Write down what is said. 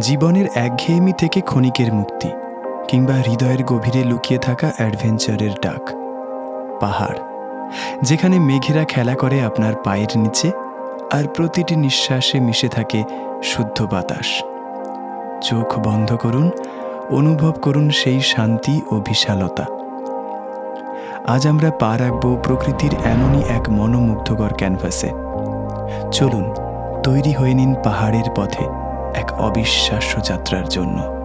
জীবনের একঘেয়েমি থেকে ক্ষণিকের মুক্তি, কিংবা হৃদয়ের গভীরে লুকিয়ে থাকা অ্যাডভেঞ্চারের ডাক। পাহাড়, যেখানে মেঘেরা খেলা করে আপনার পায়ের নিচে, আর প্রতিটি নিঃশ্বাসে মিশে থাকে শুদ্ধ বাতাস। চোখ বন্ধ করুন, অনুভব করুন সেই শান্তি ও বিশালতা। আজ আমরা পা রাখব প্রকৃতির এমনই এক মনোমুগ্ধকর ক্যানভাসে। চলুন, তৈরি হয়ে নিন পাহাড়ের পথে। এক অবিশ্বাস্য যাত্রার জন্য।